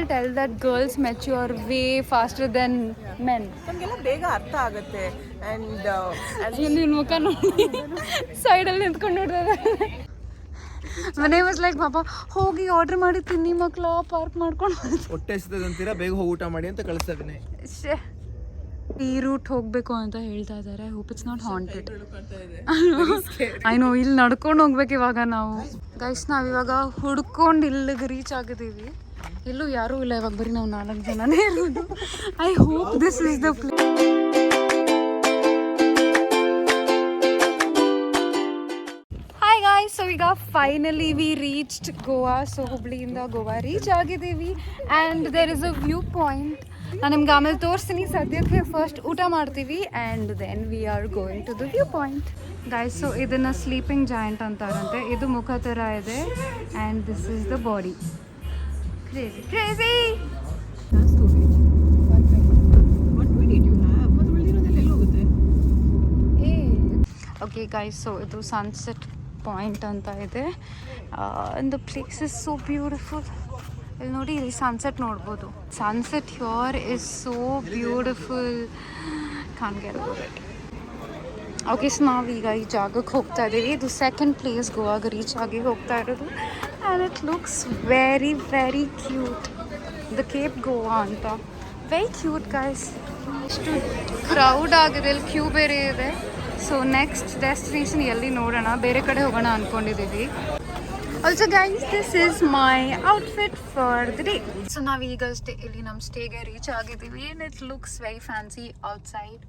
People tell that girls mature way faster than men ನಮಗೆಲ್ಲ ಬೇಗ ಅರ್ಥ ಆಗುತ್ತೆ. ಆ್ಯಂಡ್ ನಿನ್ನ ಮುಖ ನೋಡಿ. ಸೈಡಲ್ಲಿ ನಿಂತ್ಕೊಂಡು ನೋಡಿದ್ರೆ ಮನೆ ವಾಸ್ ಲೈಕ್ ಪಾಪ ಹೋಗಿ ಆರ್ಡರ್ ಮಾಡಿ ತಿನ್ನಿ ಮಕ್ಕಳು ಪಾರ್ಕ್ ಮಾಡ್ಕೊಂಡು ಹೊಟ್ಟೆ ಅಂತೀರಾ? ಬೇಗ ಹೋಗಿ ಊಟ ಮಾಡಿ ಅಂತ ಕಳಿಸ್ತಾ ಇದ್ದೀನಿ. ಈ ರೂಟ್ ಹೋಗಬೇಕು ಅಂತ ಹೇಳ್ತಾ ಇದ್ದಾರೆ. Hope it's not haunted I know ಇಲ್ಲಿ ನಡ್ಕೊಂಡು ಹೋಗ್ಬೇಕು ಇವಾಗ ನಾವು. ಗೈಸ್ ನಾವು ಇವಾಗ ಹುಡ್ಕೊಂಡು ಇಲ್ಲಿಗೆ ರೀಚ್ ಆಗಿದ್ದೀವಿ. ಎಲ್ಲೂ ಯಾರೂ ಇಲ್ಲ, ಇವಾಗ ಬರೀ ನಾವು ನಾಲ್ಕು ಜನನೇ ಇರೋದು. I hope this is the place guys so ಈಗ finally we reached Goa so ಹುಬ್ಳಿಯಿಂದ Goa reach ಆಗಿದ್ದೀವಿ. And there is a view point ನಾನು ನಿಮ್ಗೆ ಆಮೇಲೆ ತೋರಿಸ್ತೀನಿ. ಸದ್ಯಕ್ಕೆ ಫಸ್ಟ್ ಊಟ ಮಾಡ್ತೀವಿ. And then we are going to the view point guys so ಇದನ್ನು ಸ್ಲೀಪಿಂಗ್ ಜಾಯಿಂಟ್ ಅಂತಾರಂತೆ. ಇದು ಮುಖ ಥರ ಇದೆ. And this is the body crazy crazy. Okay guys so ಇದು ಸನ್ಸೆಟ್ ಪಾಯಿಂಟ್ ಅಂತ ಇದೆ the place is so beautiful ಇಲ್ಲಿ ನೋಡಿ ಇಲ್ಲಿ ಸನ್ಸೆಟ್ ನೋಡ್ಬೋದು. Sunset here is so beautiful get okay so ನಾವೀಗ ಈ ಜಾಗಕ್ಕೆ ಹೋಗ್ತಾ ಇದ್ದೀವಿ. ಇದು ಸೆಕೆಂಡ್ ಪ್ಲೇಸ್ ಗೋವಾಗ ರೀಚ್ ಆಗಿ ಹೋಗ್ತಾ ಇರೋದು. And it looks very very cute the cape Goa ಅಂತ ವೆರಿ ಕ್ಯೂಟ್ ಗೈಸ್ ಇಷ್ಟು ಕ್ರೌಡ್ ಆಗಿದೆ. ಇಲ್ಲಿ ಕ್ಯೂ ಬೇರೆ ಇದೆ. ಸೊ ನೆಕ್ಸ್ಟ್ ಡೆಸ್ಟಿನೇಷನ್ ಎಲ್ಲಿ ನೋಡೋಣ? ಬೇರೆ ಕಡೆ ಹೋಗೋಣ ಅಂದ್ಕೊಂಡಿದ್ದೀವಿ also guys this is my outfit for the day so ನಾವೀಗ ಸ್ಟೇ ಇಲ್ಲಿ ನಮ್ಮ ಸ್ಟೇಗೆ ರೀಚ್ ಆಗಿದ್ದೀವಿ. ಏನ್ it looks very fancy outside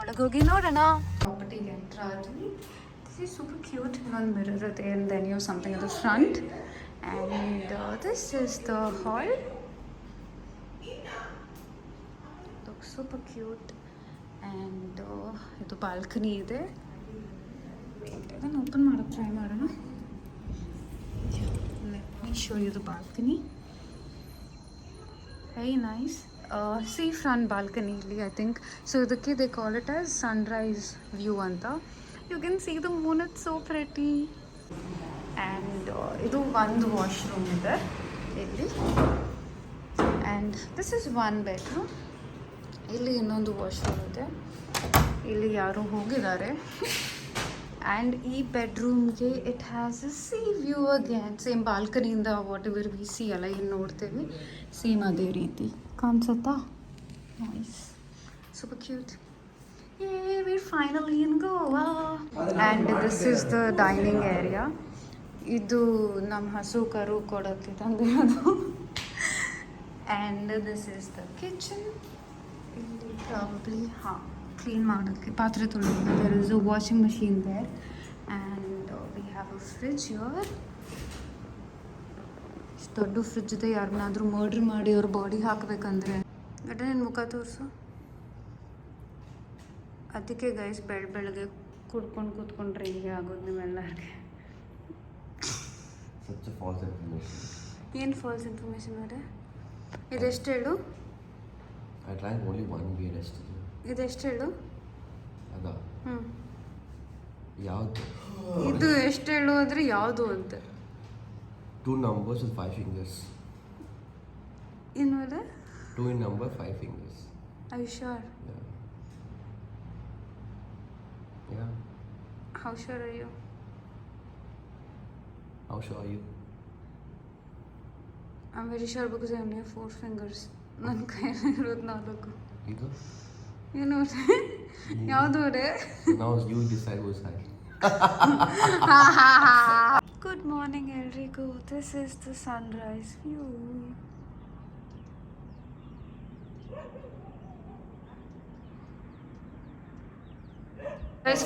ಒಳಗೋಗಿ ನೋಡೋಣ. ಪ್ರಾಪರ್ಟಿಗೆ ಎಂಟ್ರ್ ಆದ್ವಿ ದಿಸ್ ಇಸ್ ಸೂಪರ್ ಕ್ಯೂಟ್ ಇನ್ನೊಂದು ಮಿರರ್ ಇದೆ and then you something at the front and this is the hall look super cute and ಇದು ಬಾಲ್ಕನಿ ಇದೆ ಇದನ್ನು ಓಪನ್ ಮಾಡೋಕ್ಕೆ ಟ್ರೈ ಮಾಡೋಣ let me show you the balcony very nice sea front balcony ಇಲ್ಲಿ I think so ಇದಕ್ಕೆ they call it as sunrise view ಅಂತ you can see the moon it so pretty and ಇದು ಒಂದು washroom ಇದೆ ಇಲ್ಲಿ. And this is one bedroom ಇಲ್ಲಿ ಇನ್ನೊಂದು washroom ಇದೆ. ಇಲ್ಲಿ ಯಾರು ಹೋಗಿದ್ದಾರೆ. ಆ್ಯಂಡ್ ಈ ಬೆಡ್ರೂಮ್ಗೆ it has a sea view again same ಬಾಲ್ಕನಿಯಿಂದ whatever we see ಎಲ್ಲ ಏನು ನೋಡ್ತೇವೆ. ಸೇಮ್ ಅದೇ ರೀತಿ. ಕಾಣಿಸುತ್ತಾ? ನೈಸ್ ಸೂಪರ್ ಕ್ಯೂಟ್ ಏ we're finally in Goa and this is the dining area ಇದು ನಮ್ಮ ಹಸು ಕರು ಕೊಡೋಕ್ಕೆ ತಂದಿರೋದು. And this is the kitchen ಇಲ್ಲಿ ಪ್ರಾಬ್ಲಿ ಹಾಂ ಕ್ಲೀನ್ ಮಾಡೋಕ್ಕೆ ಪಾತ್ರೆ ತೊಳೆಯೋದು. There is a washing machine there and we have a fridge your ಇಷ್ಟು ದೊಡ್ಡ ಫ್ರಿಜ್ ಇದೆ. ಯಾರನ್ನಾದ್ರೂ ಮರ್ಡ್ರ್ ಮಾಡಿ ಅವ್ರ ಬಾಡಿ ಹಾಕಬೇಕಂದ್ರೆ. ಗಡ್ಡ ನಿನ್ನ ಮುಖ ತೋರಿಸು. ಅದಕ್ಕೆ ಗೈಸ್ ಬೆಳ್ ಬೆಳಗ್ಗೆ ಕುಡ್ಕೊಂಡು ಕೂತ್ಕೊಂಡ್ರೆ ಹಿಂಗೆ ಆಗೋದು ನಿಮ್ಮೆಲ್ಲರಿಗೆ ಏನು ಫಾಲ್ಸ್ ಇನ್ಫಾರ್ಮೇಷನ್ ಅವರೇ? ಇದೆಷ್ಟು ಹೇಳು? Only one beer yesterday. ಇದೆಷ್ಟು ಹೇಳು? ಅದ? ಹ್ಞೂ ಯಾವ್ದು? ಇದು ಎಷ್ಟು ಹೇಳು ಅಂದರೆ ಯಾವುದು ಅಂತ. Two numbers with five fingers ಇನ್ಮೇಲೆ two in number five fingers I sure yeah how sure are you how show you I am very sure because I only four fingers ನನ್ನ ಕೈಯಲ್ಲಿ ಇರೋದು ನಾಲ್ಕು ಇದು ಏನು ಯಾವುದು ರೇ ನಾವು you decide was hi good morning ಎಲ್ರಿಗೂ this is the sunrise view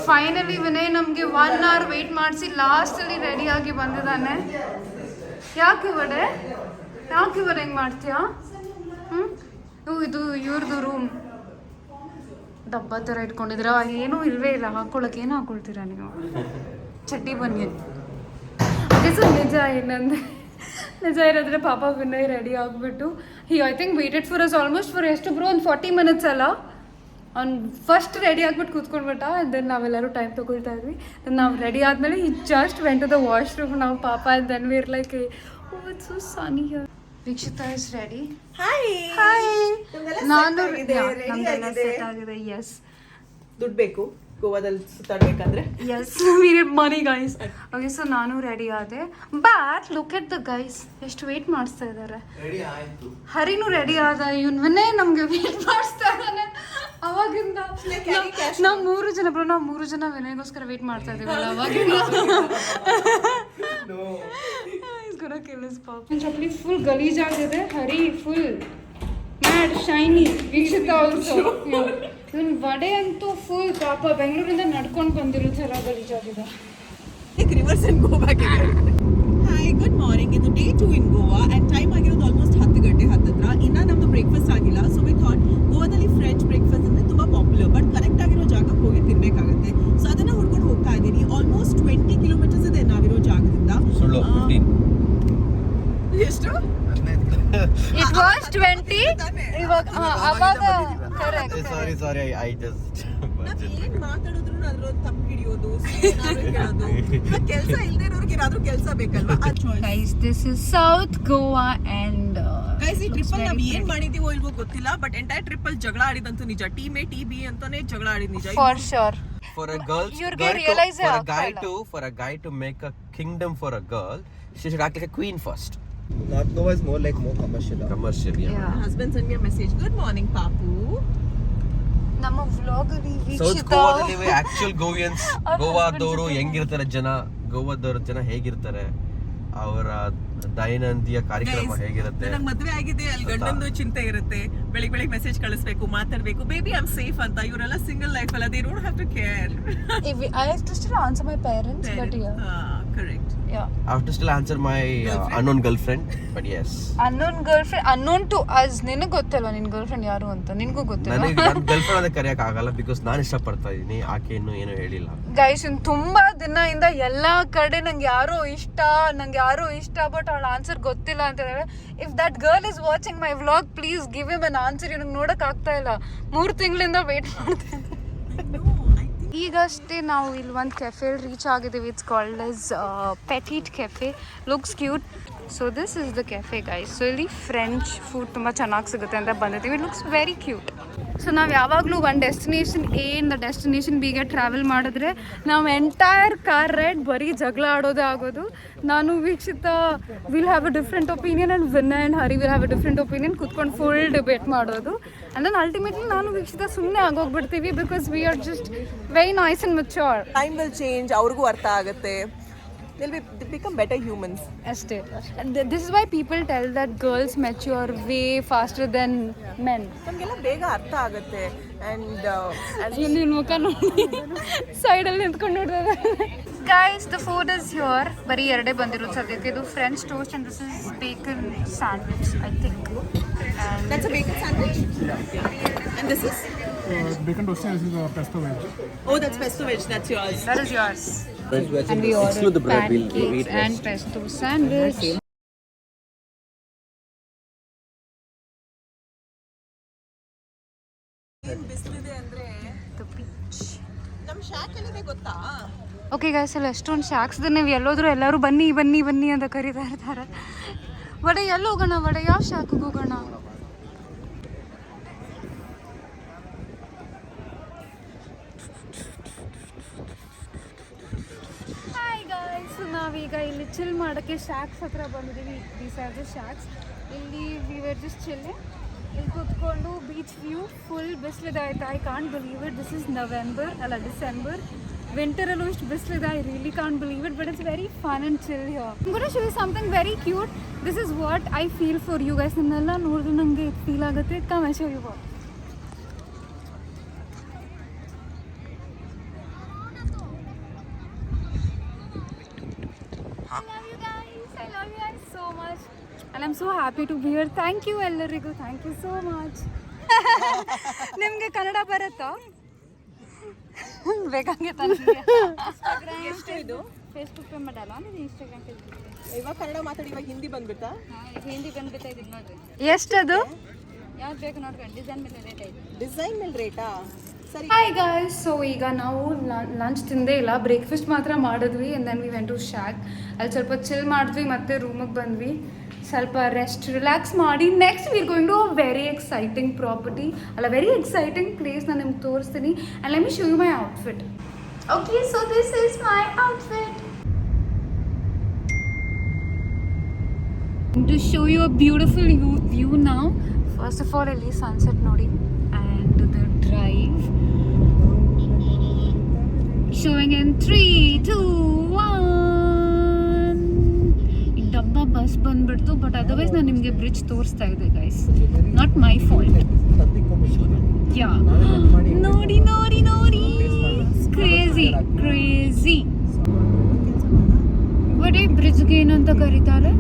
finally Vinay ನಮಗೆ ಒನ್ ಅವರ್ ವೆಯ್ಟ್ ಮಾಡಿಸಿ ಲಾಸ್ಟಲ್ಲಿ ರೆಡಿಯಾಗಿ ಬಂದಿದ್ದಾನೆ. ಯಾಕೆ ಇವಡೆ ಯಾಕೆ ಇವರು ಹೆಂಗೆ ಮಾಡ್ತೀಯಾ? ಹ್ಞೂ ಇದು ಇವ್ರದ್ದು ರೂಮ್ ಡಬ್ಬ ಥರ ಇಟ್ಕೊಂಡಿದ್ರ ಏನೂ ಇಲ್ವೇ ಇಲ್ಲ. ಹಾಕೊಳ್ಳೋಕೆ ಏನು ಹಾಕೊಳ್ತೀರಾ ನೀವು? ಚಟ್ಟಿ ಬನ್ನಿ. ಅದು ನಿಜ ಏನಂದ್ರೆ ನಿಜ ಇರೋದ್ರೆ ಪಾಪ ವಿನಯ್ ರೆಡಿ ಆಗಿಬಿಟ್ಟು. He I think waited for us almost for ಎಷ್ಟು ಬ್ರೋ ಒಂದು ಫಾರ್ಟಿ ಮಿನಿಟ್ಸ್ ಅಲ್ಲ? ಅವ್ನು ಫಸ್ಟ್ ರೆಡಿ ಆಗ್ಬಿಟ್ಟು ಕೂತ್ಕೊಂಡ್ಬಿಟ್ಟ. ದೆನ್ ನಾವೆಲ್ಲರೂ ಟೈಮ್ ತೊಗೊಳ್ತಾ ಇದ್ವಿ. ದೆನ್ ನಾವು ರೆಡಿ ಆದಮೇಲೆ ಈ just went to the washroom ನಾವು ಪಾಪ then we're like oh it's so sunny here Vikshita is ready hi hi ನಾನು set ಆಗಿದೆ, ಎಸ್ ದುಡ್ಡು ಬೇಕು. ಗೋವಾದಲ್ಲಿ ಸುತ್ತಾಡ್ಬೇಕಂದ್ರೆ. Yes we need money guys okay so ನಾನು ರೆಡಿ ಆದೆ. But look at the guys ಎಷ್ಟು ವೇಟ್ ಮಾಡಿಸ್ತಾ ಇದ್ದಾರೆ ಹರಿನು ರೆಡಿ ಆದ. ಇವನ್ನೇ ನಮಗೆ ವೇಟ್ ಮಾಡಿಸ್ತಾ ಇದ್ದಾನೆ ಅವಾಗಿಂದ ನಾವು ಮೂರು ಜನ ಬ್ರೋ ನಾವು ಮೂರು ಜನ ವಿನಯಗೋಸ್ಕರ ವೇಟ್ ಮಾಡ್ತಾ ಇದೀವಲ್ಲ ಅವಾಗಿಂದ. ಚಪ್ಪಲಿ full ಗಲೀಜಾಗಿದೆ Hari full mad shiny Vikshita also ಇವನ್ ವಡೆ ಅಂತೂ ಫುಲ್ ಪಾಪ ಬೆಂಗಳೂರಿಂದ ನಡ್ಕೊಂಡು ಬಂದಿರೋ ಥರ ಗಲೀಜಾಗಿದೆ reverse and go. Back hi good morning ಇದು day two in Goa and time ಆಗಿರೋದು ಆಲ್ಮೋಸ್ಟ್ ಹತ್ತು ಗಂಟೆ ಹತ್ತತ್ರ. ಇನ್ನೂ ನಮ್ದು ಬ್ರೇಕ್ಫಾಸ್ಟ್ ಆಗಿಲ್ಲ ಸೊ ವಿ ಥಾಟ್ ಗೋವಾದಲ್ಲಿ ಫ್ರೆಂಚ್ ಬ್ರೇಕ್ಫಾಸ್ಟ್ ಅಂದ್ರೆ ತುಂಬಾ ಪಾಪ್ಯುಲರ್ ಬಟ್ ಕರೆಕ್ಟ್ ಆಗಿರೋ ಜಾಗಕ್ಕೆ ಹೋಗಿ ತಿನ್ಬೇಕಾಗುತ್ತೆ ಸೊ ಅದನ್ನ ಹುಡ್ಕೊಂಡು ಹೋಗ್ತಾ ಇದ್ದೀನಿ ಆಲ್ಮೋಸ್ಟ್ ಟ್ವೆಂಟಿ ಕಿಲೋಮೀಟರ್ಸ್ ಇದೆ ನಾವಿರೋ ಜಾಗದಿಂದ ಸುಳ್ಳು ಆ, ಫಿಫ್ಟೀನ್ ಎಷ್ಟು ಇಟ್ ವಾಸ್ ಟ್ವೆಂಟಿ ಇವಾಗ ಅವಾಗ correct sorry sorry I just ನಾವ್ ಏನ್ ಮಾತಾಡಿದ್ರು ಅದ್ರೊಂದು ತಪ್ಪು ಹಿಡಿಯೋದು ಕೆಲಸ ಇಲ್ದೇ ಇರೋರ್ಗೆ ಏನಾದ್ರೂ ಕೆಲಸ ಬೇಕಲ್ವಾ ಆ choice. Guys this is south Goa and guys ಈ ಟ್ರಿಪ್ ಅಲ್ಲಿ ನಾವ್ ಏನ್ ಮಾಡಿದೀವೋ ಇಲ್ವೋ ಗೊತ್ತಿಲ್ಲ ಬಟ್ ಎಂಟೈರ್ ಟ್ರಿಪ್ ಅಲ್ಲಿ ಜಗಳ ಆಡಿದಂತೂ ನಿಜ. ಟೀಮ್ ಎ ಟಿ ಬಿ ಅಂತಾನೆ ಜಗಳ ಆಡಿದ ನಿಜ. For sure for a girl ಇವ್ರಿಗೆ realize for a ಆಗ್ತಾ guy ಇಲ್ಲ. to for a guy a kingdom for a girl, she should act like a queen first. North Goa is more like more commercial commercial yeah husband send me message good morning ಪಾಪು ನಮ್ಮ vlog ಅಲ್ಲಿ south ಗೋವಾದಲ್ಲಿ actual ಗೋವಿಯನ್ಸ್ ಗೋವಾದವರು ಹೆಂಗಿರ್ತಾರೆ ಜನ? ಗೋವಾದವರು ಜನ ಹೇಗಿರ್ತಾರೆ? ಅವರ ದೈನಂದಿನ ಕಾರ್ಯಕ್ರಮ ಹೇಗಿರುತ್ತೆ ನನಗೆ ಮದುವೆ ಆಗಿದೆ ಅಲ್ಲಿ ಗಂಡಂದು ಚಿಂತೆ ಇರುತ್ತೆ. ಬೆಳಿಗ್ಗೆ ಬೆಳಿಗ್ಗೆ ಮೆಸೇಜ್ ಕಳಿಸ್ಬೇಕು ಮಾತಾಡ್ಬೇಕು. ಬೇಬಿ ಐ ಆಮ್ ಸೇಫ್ ಅಂತ. ಇವರೆಲ್ಲ ಸಿಂಗಲ್ ಲೈಫ್ ಅಲ್ಲ they don't have to care I have to still answer my parents but yeah correct yeah. I have to still answer my uh, Girlfriend? unknown girlfriend, but yes. Unknown girlfriend, unknown to us. ನಿನಗೆ ಗೊತ್ತಲ್ವಾ ನಿನ್ girl friend ಯಾರು ಅಂತ ನಿನಗೂ ಗೊತ್ತಿಲ್ಲ ನನಗೆ ನನ್ನ girlfriend ಅಂತ ಕರೆಯಕ್ಕೆ ಆಗಲ್ಲ ಬಿಕಾಸ್ ನಾನು ಇಷ್ಟಪಡ್ತಾ ಇದೀನಿ ಆಕೆ ಇನ್ನೂ ಏನು ಹೇಳಿಲ್ಲ ಗೈಸ್ ಇನ್ ತುಂಬಾ ದಿನದಿಂದ ಎಲ್ಲಾ ಕಡೆ ನಂಗೆ ಯಾರೋ ಇಷ್ಟ ನಂಗೆ ಯಾರೋ ಇಷ್ಟ ಬಟ್ ಅವಳ ಆನ್ಸರ್ ಗೊತ್ತಿಲ್ಲ ಅಂತ ಹೇಳಿದ್ರೆ if that girl is watching my vlog please give him an answer ನನಗೆ ನೋಡಕ್ ಆಗ್ತಾ ಇಲ್ಲ ಮೂರು ತಿಂಗಳಿಂದ ವೇಟ್ ಮಾಡ್ತೀನಿ ಈಗಷ್ಟೇ ನಾವು ಇಲ್ಲಿ ಒಂದು ಕೆಫೆ ರೀಚ್ ಆಗಿದ್ದೀವಿ. It's called is petit cafe looks cute so this is the cafe guys so ಇಲ್ಲಿ ಫ್ರೆಂಚ್ ಫುಡ್ ತುಂಬ ಚೆನ್ನಾಗಿ ಸಿಗುತ್ತೆ ಅಂತ ಬಂದಿದ್ದೀವಿ. It looks very cute so ನಾವು ಯಾವಾಗಲೂ ಒಂದು ಡೆಸ್ಟಿನೇಷನ್ ಎ ಇಂದ ಡೆಸ್ಟಿನೇಷನ್ ಬಿಗೆ ಟ್ರಾವೆಲ್ ಮಾಡಿದ್ರೆ ನಾವು ಎಂಟೈರ್ ಕಾರ್ ರೈಡ್ ಬರೀ ಜಗಳ ಆಡೋದೇ ಆಗೋದು. ನಾನು Vikshita will have a different opinion and Vin and Hari will have a different opinion ಕುತ್ಕೊಂಡು ಫುಲ್ ಡಿಬೇಟ್ ಮಾಡೋದು. ಆ್ಯಂಡ್ ದೆನ್ ಅಲ್ಟಿಮೇಟ್ಲಿ ನಾನು ವೀಕ್ಷಿತ ಸುಮ್ಮನೆ ಆಗೋಗ್ಬಿಡ್ತೀವಿ because we are just very nice and mature time will change ಅವ್ರಿಗೂ ಅರ್ಥ ಆಗುತ್ತೆ. Will be become better humans ಅಷ್ಟೇ this is why people tell that girls mature way faster than men ನಮಗೆಲ್ಲ ಬೇಗ ಅರ್ಥ ಆಗುತ್ತೆ. ಅಂಡ್ ನಿನ್ನ ಮುಖ ನೋಡಿ. ಸೈಡಲ್ಲಿ ನಿಂತ್ಕೊಂಡು ನೋಡಿದ್ರೆ. Guys the food is here ಬರೀ ಎರಡೇ ಬಂದಿರೋದು ಸದ್ಯಕ್ಕೆ. ಇದು French toast and this is bacon sandwich I think that's a bacon sandwich and this is bacon toasted this is a pesto veg. Oh, that's pesto veg that's yours that is yours. And we ordered pancakes and pesto sandwich. ಏನ್ ಬಿಸಿಲಿದೆ ಅಂದ್ರೆ ನಮ್ ಶಾಖ ನಮ್ಮ shock ಎಲ್ಲಿದೆ ಗೊತ್ತಾ okay guys ಅಲ್ಲಿ ಎಷ್ಟೊಂದು shocks ನೀವು ಎಲ್ಲೋದ್ರು ಎಲ್ಲರೂ ಬನ್ನಿ ಬನ್ನಿ ಬನ್ನಿ ಅಂತ ಕರೀತಾ ಇರ್ತಾರೆ ವಡೆ ಎಲ್ಲಿ ಹೋಗೋಣ ವಡೆ ಯಾವ ಶಾಖಗೆ ಹೋಗೋಣ ನಾವೀಗ ಇಲ್ಲಿ ಚಿಲ್ ಮಾಡೋಕ್ಕೆ ಶಾಕ್ಸ್ ಹತ್ರ ಬಂದಿದ್ದೀವಿ ದೀಸ್ ಆರ್ ದ ಶಾಕ್ಸ್ ಇಲ್ಲಿ ವಿ ವರ್ ಜಸ್ಟ್ ಚಿಲ್ಲಿ ಇಲ್ಲಿ ಕೂತ್ಕೊಂಡು ಬೀಚ್ ವ್ಯೂ ಫುಲ್ ಬಿಸಿಲಿದೆ ಆಯ್ತು I can't believe it this is November ಅಲ್ಲ ಡಿಸೆಂಬರ್ ವಿಂಟರಲ್ಲೂ ಇಷ್ಟು ಬಿಸಿಲಿದೆ. I really can't believe it but it's very fun and chill here ಕೂಡ is something very cute this is what I feel for you guys ನಿನ್ನೆಲ್ಲ ನೋಡಿದ್ರೆ ನನಗೆ feel ಆಗುತ್ತೆ. Come I show you what And to beer thank you ಎಲ್ಲರಿಗೂ. Thank you so much ನಿಮಗೆ ಕನ್ನಡ ಬರುತ್ತಾ? ಬೇಕಾಗೆ Facebook pay ಮಾಡಲ್ಲ Instagram ಇವಾಗ ಕನ್ನಡ ಮಾತಾಡಿ ಇವಾಗ ಹಿಂದಿ ಹಿಂದಿ ನೋಡ್ರಿ. ಎಷ್ಟದು? ಯಾವ್ದು ಬೇಕು ನೋಡ್ಕೊಂಡು ಡಿಸೈನ್ ಮೇಲೆ ರೇಟ್ ಐತೆ. ಡಿಸೈನ್ ಮೇಲೆ ರೇಟಾ ಸರಿ. ಹಾಯ್ ಗಾಯ್ಸ್ ಸೊ ಈಗ ನಾವು ಲಂಚ್ ತಿಂದೇ ಇಲ್ಲ ಬ್ರೇಕ್ಫಾಸ್ಟ್ ಮಾತ್ರ ಮಾಡಿದ್ವಿ and then we went to shack ಅಲ್ಲಿ ಸ್ವಲ್ಪ ಚಿಲ್ ಮಾಡಿದ್ವಿ ಮತ್ತೆ ರೂಮಿಗೆ ಬಂದ್ವಿ. ಸ್ವಲ್ಪ ರೆಸ್ಟ್ ರಿಲ್ಯಾಕ್ಸ್ ಮಾಡಿ next we're going to very exciting property ಅಲ್ಲ ವೆರಿ ಎಕ್ಸೈಟಿಂಗ್ ಪ್ಲೇಸ್ ನಾನು ನಿಮ್ಗೆ ತೋರಿಸ್ತೀನಿ. And let me show you my outfit okay so this is my outfit to show you a beautiful view view ನಾವು first of all ಇಲ್ಲಿ sunset ನೋಡಿ. And the drive showing in three two one bus ಬಂದ್ಬಿಡ್ತು but otherwise ನಾನು ನಿಮಗೆ bridge ತೋರಿಸ್ತಾ ಇದ್ದೆ guys not my fault yeah ನೋಡಿ ನೋಡಿ ನೋಡಿ ಕ್ರೇಜಿ ಕ್ರೇಜಿ ಈ ಬ್ರಿಡ್ಜ್ಗೆ ಏನಂತ ಕರೀತಾರೆ?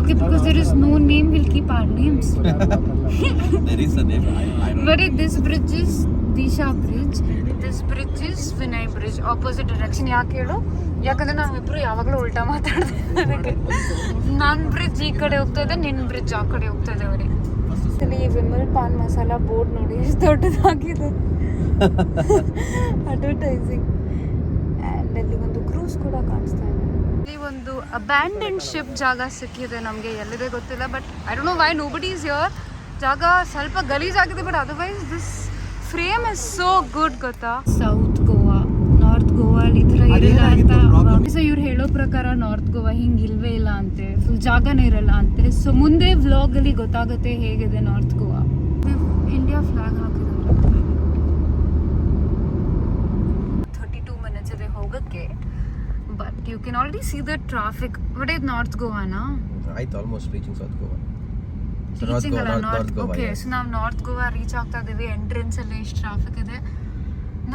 Okay because there is no name will keep our names There is a name. I, I But this bridge is Disha Bridge. This bridge is Vinay Bridge. Opposite direction ಯಾಕೆ ಹೇಳು? ಯಾಕಂದ್ರೆ ನಾವಿಬ್ರು ಯಾವಾಗಲೂ ಉಲ್ಟಾ ಮಾತಾಡ್ತೀವಿ ನನ್ನ ಬ್ರಿಡ್ಜ್ ಈ ಕಡೆ ಹೋಗ್ತದೆ ನಿನ್ನ ಬ್ರಿಡ್ಜ್ ಆ ಕಡೆ ಹೋಗ್ತದೆ ಅವ್ರಿಗೆ ಇಲ್ಲಿ ವಿಮಲ್ ಪಾನ್ ಮಸಾಲ ಬೋರ್ಡ್ ನೋಡಿ, ಎಷ್ಟು ದೊಡ್ಡದಾಗಿದೆ. ಅಡ್ವರ್ಟೈಸಿಂಗ್ ಆ್ಯಂಡ್ ಅಲ್ಲಿ ಒಂದು ಕ್ರೂಸ್ ಕೂಡ ಕಾಣಿಸ್ತಾ ಇದೆ. ಇಲ್ಲಿ ಒಂದು ಅಬ್ಯಾಂಡನ್ ಶಿಪ್ ಜಾಗ ಸಿಕ್ಕಿದೆ ನಮಗೆ, ಎಲ್ಲಿದೆ ಗೊತ್ತಿಲ್ಲ but I don't know why nobody is your ಜಾಗ ಸ್ವಲ್ಪ ಗಲೀಜಾಗಿದೆ but otherwise this frame is so good ಗೊತ್ತಾ? ಸೌತ್ ಗೋವಾ ನಾರ್ತ್ ಗೋವಾ ಅಲ್ಲಿ ಈ ಥರ ಇರಲ್ಲ ಅಂತ ಸೊ ಇವ್ರು ಹೇಳೋ ಪ್ರಕಾರ ನಾರ್ತ್ ಗೋವಾ ಹಿಂಗೆ ಇಲ್ವೇ ಇಲ್ಲ ಅಂತೆ ಫುಲ್ ಜಾಗನೇ ಇರಲ್ಲ ಅಂತೆ. ಸೊ ಮುಂದೆ ವ್ಲಾಗ್ ಅಲ್ಲಿ ಗೊತ್ತಾಗುತ್ತೆ ಹೇಗಿದೆ ನಾರ್ತ್ ಗೋವಾ ಇಂಡಿಯಾ ಫ್ಲಾಗ್ ಹಾಕಿದ್ರು ಥರ್ಟಿ ಟೂ ಮಿನಿಟ್ಸ್ ಇದೆ ಹೋಗೋಕ್ಕೆ but you can already see the traffic but ಇದು ನಾರ್ತ್ ಗೋವಾನಾ ಆಯ್ತು almost almost reaching South Goa. So North reaching ಅಲ್ಲ ನಾರ್ತ್. ಓಕೆ ಸೊ ನಾವು ನಾರ್ತ್ ಗೋವಾ ರೀಚ್ ಆಗ್ತಾ ಇದ್ದೀವಿ ಎಂಟ್ರೆನ್ಸ್ ಅಲ್ಲಿ ಎಷ್ಟು ಟ್ರಾಫಿಕ್ ಇದೆ.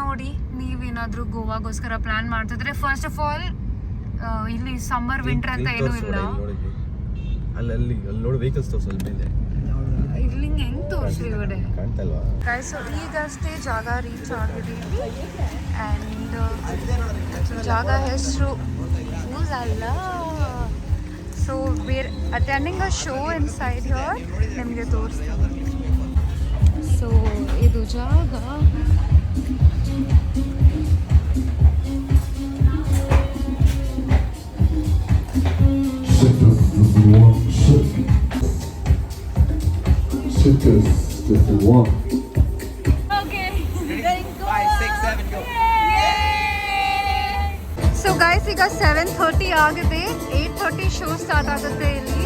ನೋಡಿ ನೀವೇನಾದ್ರೂ ಗೋವಾಗೋಸ್ಕರ ಪ್ಲಾನ್ ಮಾಡ್ತಿದ್ರೆ ಫಸ್ಟ್ ಆಫ್ ಆಲ್ ಇಲ್ಲಿ ಸಮ್ಮರ್ ವಿಂಟರ್ ಅಂತ ಏನೂ ಇಲ್ಲ. ಅಲ್ಲಲ್ಲಿ ಅಲ್ಲಿ. ಅಲ್ಲಿ ನೋಡಿ ವೆಹಿಕಲ್ಸ್ ಸ್ವಲ್ಪ ಇದೆ ಇಲ್ಲಿ ಹೆಂಗ್ ತೋರಿಸ್ರಿ ಇವಡೆ? ಸೊ ಈಗಷ್ಟೇ ಜಾಗ ರೀಚ್ ಆಗಿದ್ದೀವಿ ಆ್ಯಂಡ್ ಜಾಗ ಹೆಸರು ಅಲ್ಲ. So where attending a show inside here ನಿಮಗೆ ತೋರಿಸ್ತೀನಿ ಸೊ ಇದು ಜಾಗ Citrus, just one. So guys ಈಗ ಸೆವೆನ್ ಥರ್ಟಿ ಆಗಿದೆ. ಏಯ್ಟ್ ಥರ್ಟಿ ಶೋ ಸ್ಟಾರ್ಟ್ ಆಗುತ್ತೆ ಇಲ್ಲಿ.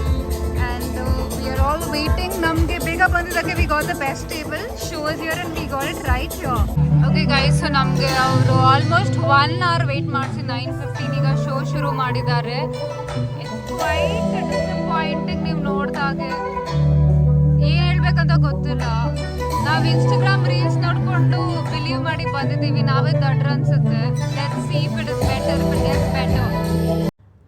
And we are all waiting ನಮಗೆ ಬೇಗ ಬಂದಿದ್ದಕ್ಕೆ we got the best table shows your and we got it right your okay guys ನಮಗೆ ಅವರು almost one hour wait ಮಾಡಿಸಿ ನೈನ್ ಫಿಫ್ಟೀನ್ ಈಗ ಶೋ ಶುರು ಮಾಡಿದ್ದಾರೆ. ಕ್ವೈಟ್ ಡಿಸಪಾಯಿಂಟಿಂಗ್ ನೀವು ನೋಡಿದಾಗೆ. ಏನು ಹೇಳ್ಬೇಕಂತ ಗೊತ್ತಿಲ್ಲ. ನಾವು ಇನ್ಸ್ಟಾಗ್ರಾಮ್ ರೀಲ್ಸ್ ನೋಡಿಕೊಂಡು ಬಿಲೀವ್ ಮಾಡಿ ಬಂದಿದ್ದೀವಿ. ನಾವೇ ದಡ್ರ ಅನ್ಸುತ್ತೆ.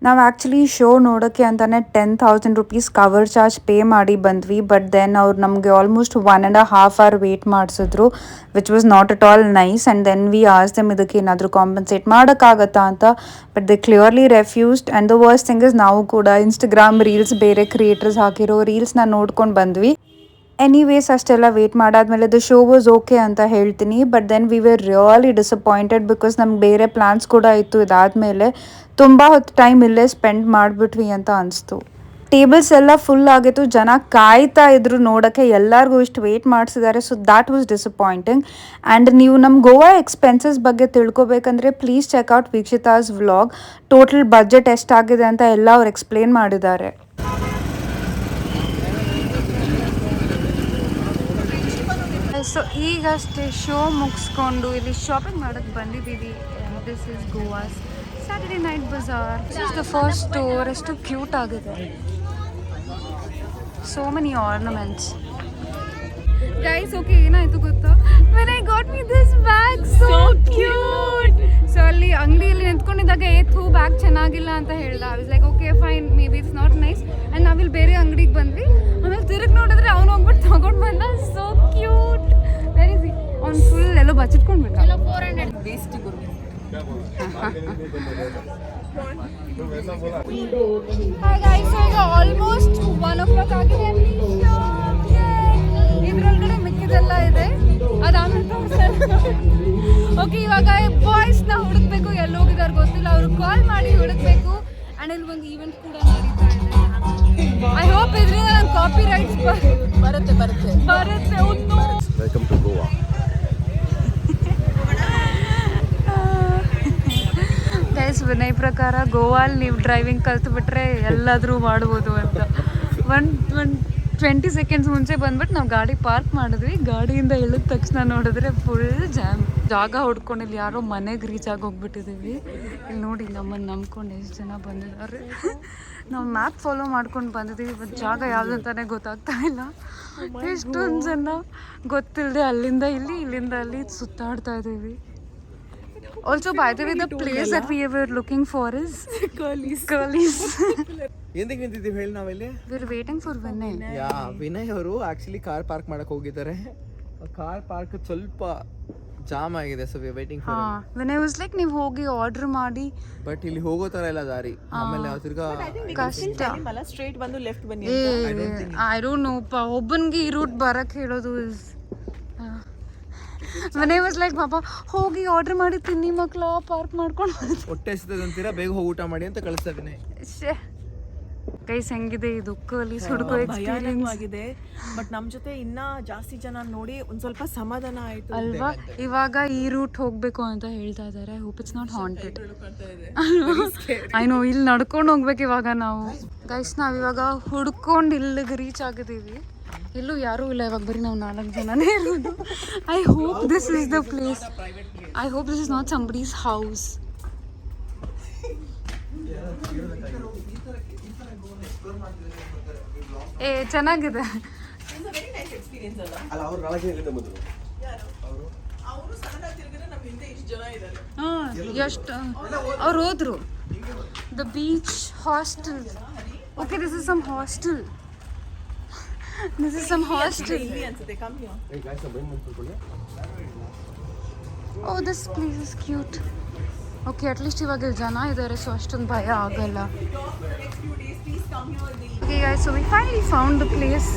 ನಾವು ಆ್ಯಕ್ಚುಲಿ ಶೋ ನೋಡೋಕ್ಕೆ ಅಂತಲೇ ten thousand rupees cover charge pay ಮಾಡಿ ಬಂದ್ವಿ ಬಟ್ ದೆನ್ ಅವ್ರು ನಮಗೆ almost one and half hour wait ಮಾಡಿಸಿದ್ರು which was not at all nice and then we as them ಇದಕ್ಕೆ ಏನಾದರೂ ಕಾಂಪನ್ಸೇಟ್ ಮಾಡೋಕ್ಕಾಗತ್ತಾ ಅಂತ but they clearly refused and the worst thing is ನಾವು ಕೂಡ ಇನ್ಸ್ಟಾಗ್ರಾಮ್ ರೀಲ್ಸ್ ಬೇರೆ ಕ್ರಿಯೇಟರ್ಸ್ ಹಾಕಿರೋ ರೀಲ್ಸ್ನ ನೋಡ್ಕೊಂಡು ಬಂದ್ವಿ. ಎನಿವೇಸ್ ಅಷ್ಟೆಲ್ಲ ವೇಟ್ ಮಾಡಾದ್ಮೇಲೆ ದ ಶೋ ವಾಸ್ ಓಕೆ ಅಂತ ಹೇಳ್ತೀನಿ. But then we were really disappointed because ನಮ್ಗೆ ಬೇರೆ ಪ್ಲಾನ್ಸ್ ಕೂಡ ಇತ್ತು. ಇದಾದಮೇಲೆ ತುಂಬ ಹೊತ್ತು ಟೈಮ್ ಇಲ್ಲೇ ಸ್ಪೆಂಡ್ ಮಾಡಿಬಿಟ್ವಿ ಅಂತ ಅನಿಸ್ತು. ಟೇಬಲ್ಸ್ ಎಲ್ಲ ಫುಲ್ ಆಗಿತ್ತು. ಜನ ಕಾಯ್ತಾ ಇದ್ರು ನೋಡೋಕ್ಕೆ. ಎಲ್ಲರಿಗೂ ಇಷ್ಟು ವೇಟ್ ಮಾಡಿಸಿದ್ದಾರೆ so that was disappointing and ನೀವು ನಮ್ಮ ಗೋವಾ ಎಕ್ಸ್ಪೆನ್ಸಸ್ ಬಗ್ಗೆ ತಿಳ್ಕೊಬೇಕಂದ್ರೆ please check out Vikshita's vlog total budget ಎಷ್ಟಾಗಿದೆ ಅಂತ ಎಲ್ಲ ಅವ್ರು ಎಕ್ಸ್ಪ್ಲೇನ್ ಮಾಡಿದ್ದಾರೆ. ಸೊ ಈಗಷ್ಟೇ ಶೋ ಮುಗಿಸ್ಕೊಂಡು ಇಲ್ಲಿ ಶಾಪಿಂಗ್ ಮಾಡೋಕ್ಕೆ ಬಂದಿದ್ದೀವಿ. This is Goa's Saturday night bazaar this is the first store ಎಷ್ಟು ಕ್ಯೂಟ್ ಆಗಿದೆ. So many ornaments guys okay ಏನಾಯ್ತು ಗೊತ್ತಾ? When I got me this bag so cute so ಅಲ್ಲಿ ಅಂಗಡಿಯಲ್ಲಿ ನಿಂತ್ಕೊಂಡಿದ್ದಾಗ ಏ ಥೂ ಬ್ಯಾಗ್ ಚೆನ್ನಾಗಿಲ್ಲ ಅಂತ ಹೇಳ್ದ. I was like okay fine maybe it's not nice and ನಾವಿಲ್ಲಿ ಬೇರೆ ಅಂಗಡಿಗೆ ಬಂದ್ವಿ. ಆಮೇಲೆ ತಿರುಗಿ ನೋಡಿದ್ರೆ ಅವ್ನು ಹೋಗ್ಬಿಟ್ಟು ತಗೊಂಡು ಬಂದ. ಸೋ ಕ್ಯೂಟ್ ಅವ್ನು ಫುಲ್ ಎಲ್ಲೋ ಬಚ್ಚಿಟ್ಕೊಂಡ್ಬಿಟ್ಟ. ಫೋರ್ ಹಂಡ್ರೆಡ್ ವೇಸ್ಟ್ ಗುರು. ಹಾಯ್ ಗೈಸ್ ಈಗ ಆಲ್ಮೋಸ್ಟ್ ಒನ್ ಓ ಕ್ಲಾಕ್ ಆಗಿದೆ! ಇದ್ರೊಳಗಡೆ ಮಿಕ್ಕಿದೆಲ್ಲ ಇದೆ. ಅದಾದ್ಮೇಲೆ ಓಕೆ ಇವಾಗ ಬಾಯ್ಸ್ನ ಹುಡುಕ್ಬೇಕು. ಎಲ್ಲಿ ಹೋಗಿದಾರೆ ಗೊತ್ತಿಲ್ಲ. ಅವ್ರು ಕಾಲ್ ಮಾಡಿ ಹುಡುಕ್ಬೇಕು. ಆ್ಯಂಡ್ ಇಲ್ಲಿ ಒಂದು ಈವೆಂಟ್ ಕೂಡ ನಡೀತಾ ಇದೆ. ಐ ಹೋಪ್ ಇದರಿಂದ ನನ್ನ ಕಾಪಿ ರೈಟ್ಸ್ ಬರುತ್ತೆ ಬರುತ್ತೆ. ಬರುತ್ತೆ ಒಂದು welcome to Goa guys Vinay ಪ್ರಕಾರ ಗೋವಾಲ್ ನೀವು ಡ್ರೈವಿಂಗ್ ಕಲ್ತು ಬಿಟ್ರೆ ಎಲ್ಲಾದರೂ ಮಾಡ್ಬೋದು ಅಂತ. ಒನ್ ಒನ್ ಟ್ವೆಂಟಿ ಸೆಕೆಂಡ್ಸ್ ಮುಂಚೆ ಬಂದ್ಬಿಟ್ಟು ನಾವು ಗಾಡಿ ಪಾರ್ಕ್ ಮಾಡಿದ್ವಿ. ಗಾಡಿಯಿಂದ ಇಳಿದ ತಕ್ಷಣ ನೋಡಿದ್ರೆ ಫುಲ್ ಜಾಮ್ ಜಾಗ ಹುಡ್ಕೊಂಡಿಲ್ಲಿ. ಯಾರೋ ಮನೆಗೆ ರೀಚ್ ಆಗಿ ಹೋಗ್ಬಿಟ್ಟಿದ್ದೀವಿ ಇಲ್ಲಿ ನೋಡಿ ನಮ್ಮನ್ನು ನಂಬ್ಕೊಂಡು ಎಷ್ಟು ಜನ ಬಂದಿದ್ದಾರೆ. ನಾವು ಮ್ಯಾಪ್ ಫಾಲೋ ಮಾಡ್ಕೊಂಡು ಬಂದಿದ್ದೀವಿ ಬಟ್ ಜಾಗ ಯಾವ್ದು ಅಂತಾನೆ ಗೊತ್ತಾಗ್ತಾ ಇಲ್ಲ. ಎಷ್ಟೊಂದು ಜನ ಗೊತ್ತಿಲ್ಲದೆ ಅಲ್ಲಿಂದ ಇಲ್ಲಿ ಇಲ್ಲಿಂದ ಅಲ್ಲಿ ಸುತ್ತಾಡ್ತಾ ಇದ್ದೀವಿ. Also, by the way, the place that we were looking for is Curlies. Curly's. ಎಂದಕ್ಕೆ ನಿಂತಿದ್ದೀವಿ ಹೇಳಿ ನಾವೆಲ್ಲಿ we're waiting for Vinay. ಯಾ ವಿನಯ್ ಅವರು ಆಕ್ಚುಲಿ ಕಾರ್ ಪಾರ್ಕ್ ಮಾಡಕ್ ಹೋಗಿದ್ದಾರೆ. ಕಾರ್ ಪಾರ್ಕ್ ಸ್ವಲ್ಪ ಜಾಮ್ ಆಗಿದೆ ಸೊ ವಿ ವೇಟಿಂಗ್ ಹಾ ವಿನಯ್ Vinay was like ನೀವು ಹೋಗಿ ಆರ್ಡರ್ ಮಾಡಿ. ಬಟ್ ಇಲ್ಲಿ ಹೋಗೋ ತರ ಇಲ್ಲ ದಾರಿ. ಆಮೇಲೆ ಅವ್ರು ತಿರ್ಗಾ ಕಷ್ಟ. ಮಲ ಸ್ಟ್ರೇಟ್ ಬಂದು ಲೆಫ್ಟ್ ಬನ್ನಿ ಐ ಡೋಂಟ್ ನೋ ಪ ಒಬ್ಬನಿಗೆ ಈ ರೂಟ್ ಬರಕ್ಕೆ ಹೇಳೋದು ಇಸ್ ಮನೆ ವಾಸ್ ಲೈಕ್ ಪಾಪ ಹೋಗಿ ಆರ್ಡರ್ ಮಾಡಿ ತಿನ್ನಿ ಮಕ್ಕಳು ಪಾರ್ಕ್ ಮಾಡ್ಕೊಂಡು ಹೊಟ್ಟೆ ಅಂತೀರಾ? ಬೇಗ ಹೋಗಿ ಊಟ ಮಾಡಿ ಅಂತ ಕಳಿಸ್ತಾ ಇದೀನಿ. ಕೈಸ್ ಹೆಂಗಿದೆ? ಇದು ಕಲಿ ಸುಡುಕೋ ಎಕ್ಸ್ಪೀರಿಯನ್ಸ್ ಆಗಿದೆ ಬಟ್ ನಮ್ಮ ಜೊತೆ ಇನ್ನ ಜಾಸ್ತಿ ಜನ ನೋಡಿ ಒಂದ್ ಸ್ವಲ್ಪ ಸಮಾಧಾನ ಆಯ್ತು. ಅಲ್ವಾ? ಇವಾಗ ಈ ರೂಟ್ ಹೋಗ್ಬೇಕು ಅಂತ ಹೇಳ್ತಾ ಇದ್ದಾರೆ hope it's not haunted I know ಇಲ್ಲಿ ನಡ್ಕೊಂಡು ಹೋಗ್ಬೇಕು ಇವಾಗ ನಾವು. ಗೈಸ್ ನಾವ್ ಇವಾಗ ಹುಡ್ಕೊಂಡು ಇಲ್ಲಿಗೆ ರೀಚ್ ಆಗಿದ್ದೀವಿ. ಇಲ್ಲೂ ಯಾರೂ ಇಲ್ಲ ಇವಾಗ ಬರೀ ನಾವು ನಾಲ್ಕು ಜನನೇ ಇರೋದು. I hope this is the place I hope this is not somebody's house ಏ ಚೆನ್ನಾಗಿದೆ. ಎಷ್ಟು ಅವ್ರು ಹೋದ್ರು. The beach hostel okay this is some hostel this is some hostel oh this place is cute okay at least ಇವಾಗ ಇಲ್ಲಿ ಜನ ಇದ್ದಾರೆ so ಅಷ್ಟೊಂದು ಭಯ ಆಗಲ್ಲ okay so we finally found the place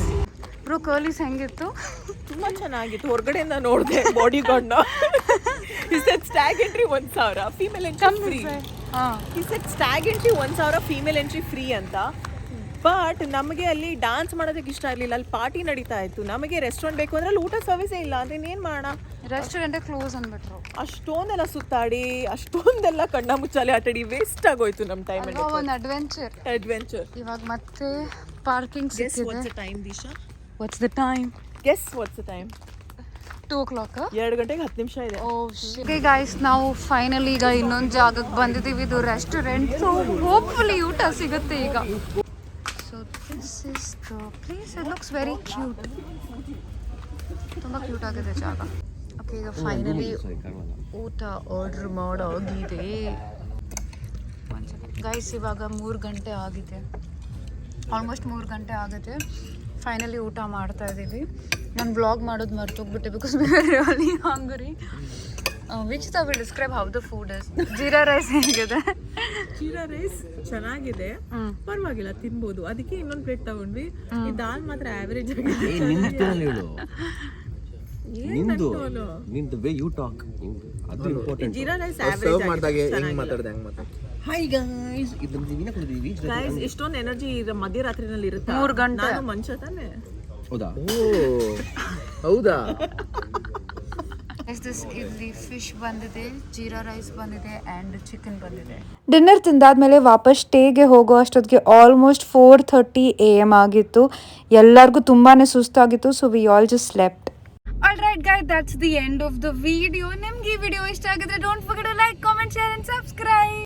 bro Curlies ಹೆಂಗಿತ್ತು ತುಂಬ ಚೆನ್ನಾಗಿತ್ತು. ಹೊರಗಡೆಯಿಂದ ನೋಡಿದೆ ಬಾಡಿ ಗಾರ್ಡ್ನ ಸ್ಟ್ಯಾಗ್ ಎಂಟ್ರಿ ಒಂದು ಸಾವಿರ ಫೀಮೇಲ್ ಎಂಟ್ರಿ ಫ್ರೀ ಹಾಂ. ಸ್ಟ್ಯಾಗ್ ಎಂಟ್ರಿ ಒಂದು ಸಾವಿರ ಫೀಮೇಲ್ ಎಂಟ್ರಿ ಫ್ರೀ ಅಂತ. ಬಟ್ ನಮಗೆ ಅಲ್ಲಿ ಡಾನ್ಸ್ ಮಾಡೋದಕ್ಕೆ ಇಷ್ಟ ಇರಲಿಲ್ಲ. ಅಲ್ಲಿ ಪಾರ್ಟಿ ನಡೀತಾ ಇತ್ತು. ನಮಗೆ ರೆಸ್ಟೋರೆಂಟ್ ಬೇಕು ಅಂದ್ರೆ ಅಲ್ಲಿ ಊಟ ಸರ್ವಿಸೇ ಇಲ್ಲ. ಅಂದ್ರೆ ಇನ್ನೇನು ಮಾಡೋಣ? ರೆಸ್ಟೋರೆಂಟೇ ಕ್ಲೋಸ್ ಅಂದ್ಬಿಟ್ರು. ಅಷ್ಟೊಂದೆಲ್ಲ ಸುತ್ತಾಡಿ ಅಷ್ಟೊಂದೆಲ್ಲ ಕಣ್ಣ ಮುಚ್ಚಾಲೆ ಆಟಾಡಿ ವೇಸ್ಟ್ ಆಗೋಯ್ತು ನಮ್ಮ ಟೈಮ್ ಒಂದು ಅಡ್ವೆಂಚರ್ ಅಡ್ವೆಂಚರ್ ಇವಾಗ ಮತ್ತೆ parking guess what's time Disha? What's the time guess what's time two o'clock ಎರಡು ಗಂಟೆಗೆ ಹತ್ತು ನಿಮಿಷ ಇದೆ. ಓಕೆ ಗಾಯ್ಸ್ ನಾವು ಫೈನಲಿ ಈಗ ಇನ್ನೊಂದು ಜಾಗಕ್ಕೆ ಬಂದಿದ್ದೀವಿ. ಇದು ರೆಸ್ಟೋರೆಂಟ್ ಸೊ ಹೋಪ್ಫುಲಿ ಊಟ ಸಿಗುತ್ತೆ ಈಗ. So this is the place it looks very cute ತುಂಬ ಕ್ಯೂಟ್ ಆಗಿದೆ ಜಾಗ. ಓಕೆ ಈಗ ಫೈನಲಿ ಊಟ ಆರ್ಡರ್ ಮಾಡೋಗಿದೆ. ಗೈಸ್ ಇವಾಗ ಮೂರು ಗಂಟೆ ಆಗಿದೆ. ಆಲ್ಮೋಸ್ಟ್ ಮೂರು ಗಂಟೆ ಆಗುತ್ತೆ. ಫೈನಲಿ ಊಟ ಮಾಡ್ತಾ ಇದ್ದೀವಿ ನಾನು ಬ್ಲಾಗ್ ಮಾಡೋದು ಮರ್ತೋಗ್ಬಿಟ್ಟೆ because hungry which the will describe how the food is jeera rice ಹೇಗಿದೆ? ಜೀರಾ ರೈಸ್ ಚೆನ್ನಾಗಿದೆ. ಪರವಾಗಿಲ್ಲ ತಿನ್ಬೋದು. ಅದಕ್ಕೆ ಇನ್ನೊಂದು ಪ್ಲೇಟ್ ತಗೊಂಡ್ವಿ. ಈ ದಾಲ್ ಮಾತ್ರ ಆವರೇಜ್ ಆಗಿದೆ ಹೇಳು. ನಿಂದು ನಿಂದು ವೇ ಯು ಟಾಕ್ ಅದು ಇಂಪಾರ್ಟೆಂಟ್ ಜೀರಾ ರೈಸ್ ಸರ್ವ್ ಮಾಡಿದಾಗ ಹೆಂಗ್ ಮಾತಾಡ್ದೆ ಹಂಗ್ ಮಾತಾಡ್. ಹಾಯ್ ಗೈಸ್ ಇದು ದಿನ ಕೊಡ್ತೀವಿ ಗೈಸ್ ಎಷ್ಟೊಂದು ಎನರ್ಜಿ ಮಧ್ಯರಾತ್ರಿನಲ್ಲಿ ಇರುತ್ತೆ? ಮೂರ್ ಗಂಟೆ. ನಾನು ಮನುಷ್ಯ ತಾನೆ? ಹೌದಾ? ಓ ಹೌದಾ? ಎಸ್ ದಿಸ್ ಇಲ್ಲಿ ಫಿಶ್ ಬಂದಿದೆ ಜೀರಾ ರೈಸ್ ಬಂದಿದೆ ಆ್ಯಂಡ್ ಚಿಕನ್ ಬಂದಿದೆ. ಡಿನ್ನರ್ ತಿಂದಾದ್ಮೇಲೆ ವಾಪಸ್ ಸ್ಟೇಗೆ ಹೋಗೋ ಅಷ್ಟೊತ್ತಿಗೆ almost four thirty A M ಆಗಿತ್ತು. ಎಲ್ಲರಿಗೂ ತುಂಬಾ ಸುಸ್ತಾಗಿತ್ತು so we all just slept all right guys that's the end of the video ನಿಮ್ಗೆ ಈ ವಿಡಿಯೋ ಇಷ್ಟ ಆಗಿದ್ರೆ don't forget like comment share and subscribe